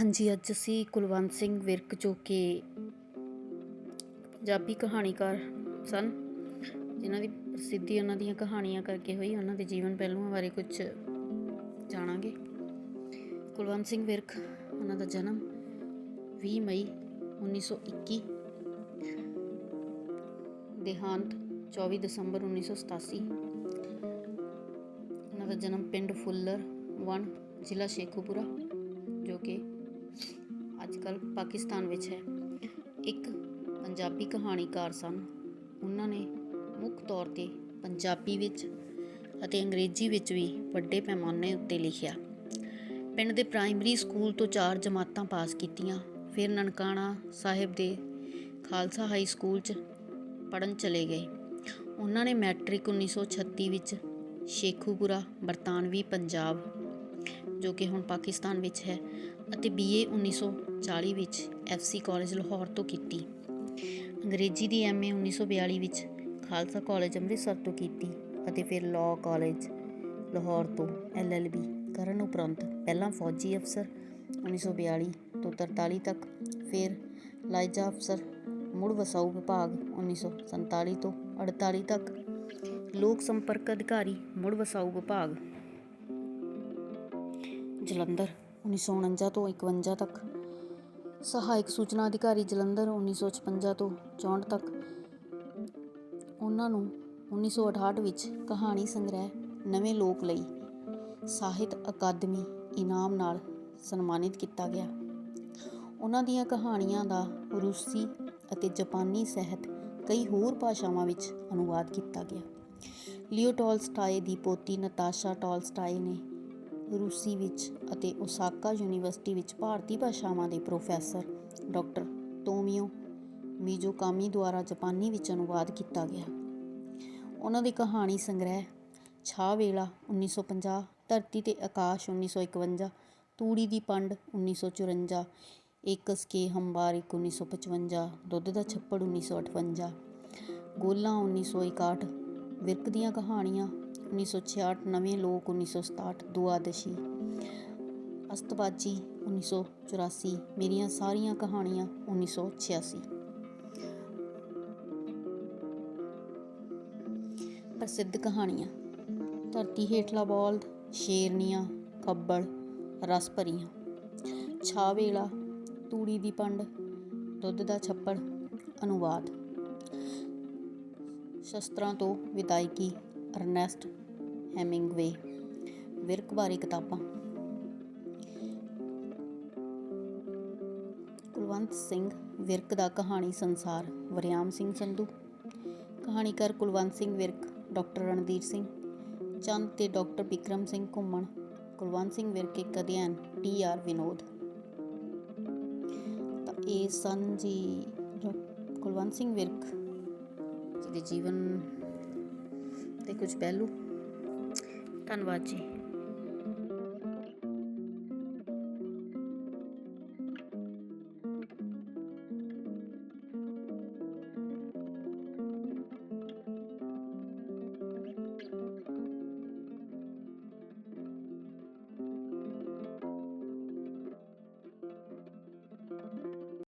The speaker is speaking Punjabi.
ਹਾਂਜੀ, ਅੱਜ ਅਸੀਂ ਕੁਲਵੰਤ ਸਿੰਘ ਵਿਰਕ ਜੋ ਕਿ ਪੰਜਾਬੀ ਕਹਾਣੀਕਾਰ ਸਨ, ਜਿਨ੍ਹਾਂ ਦੀ ਪ੍ਰਸਿੱਧੀ ਉਹਨਾਂ ਦੀਆਂ ਕਹਾਣੀਆਂ ਕਰਕੇ ਹੋਈ, ਉਹਨਾਂ ਦੇ ਜੀਵਨ ਪਹਿਲੂਆਂ ਬਾਰੇ ਕੁਝ ਜਾਣਾਂਗੇ। ਕੁਲਵੰਤ ਸਿੰਘ ਵਿਰਕ, ਉਹਨਾਂ ਦਾ ਜਨਮ 20 ਮਈ 1921 ਦੇਹਾਂਤ 24 ਦਸੰਬਰ 1987 ਉਹਨਾਂ ਦਾ ਜਨਮ ਪਿੰਡ ਫੁੱਲਰ ਵਣ, ਜ਼ਿਲ੍ਹਾ ਸ਼ੇਖੂਪੁਰਾ, ਜੋ ਕਿ ਅੱਜ ਕੱਲ ਪਾਕਿਸਤਾਨ ਵਿੱਚ ਹੈ। ਇੱਕ ਪੰਜਾਬੀ ਕਹਾਣੀਕਾਰ ਸਨ। ਉਹਨਾਂ ਨੇ ਮੁੱਖ ਤੌਰ ਤੇ ਪੰਜਾਬੀ ਵਿੱਚ ਅਤੇ ਅੰਗਰੇਜ਼ੀ ਵਿੱਚ ਵੀ ਵੱਡੇ ਪੈਮਾਨੇ ਉੱਤੇ ਲਿਖਿਆ। ਪਿੰਡ ਦੇ ਪ੍ਰਾਇਮਰੀ ਸਕੂਲ ਤੋਂ ਚਾਰ ਜਮਾਤਾਂ ਪਾਸ ਕੀਤੀਆਂ। ਫਿਰ ਨਨਕਾਣਾ ਸਾਹਿਬ ਦੇ ਖਾਲਸਾ ਹਾਈ ਸਕੂਲ 'ਚ ਪੜਨ ਚਲੇ ਗਏ। ਉਹਨਾਂ ਨੇ ਮੈਟ੍ਰਿਕ 1936 ਵਿੱਚ ਸ਼ੇਖੂਪੁਰਾ, ਬਰਤਾਨਵੀ, ਪੰਜਾਬ ਜੋ ਕਿ ਹੁਣ ਪਾਕਿਸਤਾਨ ਵਿੱਚ ਹੈ ਅਤੇ ਬੀਏ 1940 ਵਿੱਚ ਐਫਸੀ ਕਾਲਜ ਲਾਹੌਰ ਤੋਂ ਕੀਤੀ। ਅੰਗਰੇਜ਼ੀ ਦੀ ਐਮਏ 1942 ਵਿੱਚ ਖਾਲਸਾ ਕਾਲਜ ਅੰਮ੍ਰਿਤਸਰ ਤੋਂ ਕੀਤੀ ਅਤੇ ਫਿਰ ਲਾਅ ਕਾਲਜ ਲਾਹੌਰ ਤੋਂ ਐਲਐਲਬੀ ਕਰਨ ਉਪਰੰਤ ਪਹਿਲਾਂ ਫੌਜੀ ਅਫਸਰ 1942 ਤੋਂ 43 ਤੱਕ, ਫਿਰ ਲਾਇਜਾ ਅਫਸਰ ਮੁੜ ਵਸਾਊ ਵਿਭਾਗ 1947 ਤੋਂ 48 ਤੱਕ, ਲੋਕ ਸੰਪਰਕ ਅਧਿਕਾਰੀ ਮੁੜ ਵਸਾਊ ਵਿਭਾਗ ਜਲੰਧਰ 1949 ਤੋਂ 51 ਤੱਕ। ਸਹਾਇਕ ਸੂਚਨਾ ਅਧਿਕਾਰੀ ਜਲੰਧਰ 1956 ਤੋਂ 64 ਤੱਕ। ਉਹਨਾਂ ਨੂੰ 1968 ਵਿੱਚ ਕਹਾਣੀ ਸੰਗ੍ਰਹਿ ਨਵੇਂ ਲੋਕ ਲਈ ਸਾਹਿਤ ਅਕਾਦਮੀ ਇਨਾਮ ਨਾਲ ਸਨਮਾਨਿਤ ਕੀਤਾ ਗਿਆ। ਉਹਨਾਂ ਦੀਆਂ ਕਹਾਣੀਆਂ ਦਾ ਰੂਸੀ ਅਤੇ ਜਾਪਾਨੀ ਸਹਿਤ ਕਈ ਹੋਰ ਭਾਸ਼ਾਵਾਂ ਵਿੱਚ ਅਨੁਵਾਦ ਕੀਤਾ ਗਿਆ। ਲਿਓ ਟੋਲਸਟਾਏ ਦੀ ਪੋਤੀ ਨਤਾਸ਼ਾ ਟੋਲਸਟਾਏ ਨੇ ਰੂਸੀ ਵਿੱਚ ਅਤੇ ਓਸਾਕਾ ਯੂਨੀਵਰਸਿਟੀ ਵਿੱਚ ਭਾਰਤੀ ਭਾਸ਼ਾਵਾਂ ਦੇ ਪ੍ਰੋਫੈਸਰ ਡਾਕਟਰ ਤੋਮੀਓ ਮੀਜੋਕਾਮੀ ਦੁਆਰਾ ਜਾਪਾਨੀ ਵਿੱਚ ਅਨੁਵਾਦ ਕੀਤਾ ਗਿਆ। ਉਹਨਾਂ ਦੀ ਕਹਾਣੀ ਸੰਗ੍ਰਹਿ ਛਾ ਵੇਲਾ 1950 ਧਰਤੀ ਤੇ ਆਕਾਸ਼ 1951 ਤੂੜੀ ਦੀ ਪੰਡ 1954 ਏਕਸ ਕੇ ਹੰਬਾਰ 1955 ਦੁੱਧ ਦਾ ਛੱਪੜ 1958 ਗੋਲਾ 1961 ਵਿਰਕ ਦੀਆਂ ਕਹਾਣੀਆਂ 1966 ਨਵੇਂ ਲੋਕ 1967 ਦੁਆਦਸ਼ੀ। ਅਸਤਬਾਜੀ 1984 ਮੇਰੀਆਂ ਸਾਰੀਆਂ ਕਹਾਣੀਆਂ 1986 ਪ੍ਰਸਿੱਧ ਕਹਾਣੀਆਂ। ਧਰਤੀ ਹੇਠਲਾ ਬੋਲਦ, ਸ਼ੇਰਨੀਆਂ ਕੱਬੜ ਰਸ ਭਰੀਆਂ। ਛਾਵੇਲਾ ਤੂੜੀ ਦੀ ਪੰਡ, ਦੁੱਧ ਦਾ ਛੱਪੜ, ਅਨੁਵਾਦ। ਸ਼ਸਤਰਾਂ ਤੋਂ ਵਿਦਾਇਗੀ ਅਰਨੈਸਟ ਹੈਮਿੰਗਵੇ ਵਿਰਕ ਬਾਰੇ ਕਿਤਾਬਾਂ ਕੁਲਵੰਤ ਸਿੰਘ ਵਿਰਕ ਦਾ ਕਹਾਣੀ ਸੰਸਾਰ, ਵਰਿਆਮ ਸਿੰਘ ਸੰਧੂ ਕਹਾਣੀਕਾਰ ਕੁਲਵੰਤ ਸਿੰਘ ਵਿਰਕ, ਡਾਕਟਰ ਰਣਧੀਰ ਸਿੰਘ। ਚੰਦ ਤੇ ਡਾਕਟਰ ਵਿਕਰਮ ਸਿੰਘ ਘੁੰਮਣ। ਕੁਲਵੰਤ ਸਿੰਘ ਵਿਰਕ ਇੱਕ ਅਧਿਐਨ, ਟੀ ਆਰ ਵਿਨੋਦ। ਤਾਂ ਇਹ ਸਨ ਜੀ, ਕੁਲਵੰਤ ਸਿੰਘ ਵਿਰਕ ਜੀ ਜੀਵਨ ਦੇ ਕੁਝ ਪਹਿਲੂ ਧੰਨਵਾਦ ਜੀ।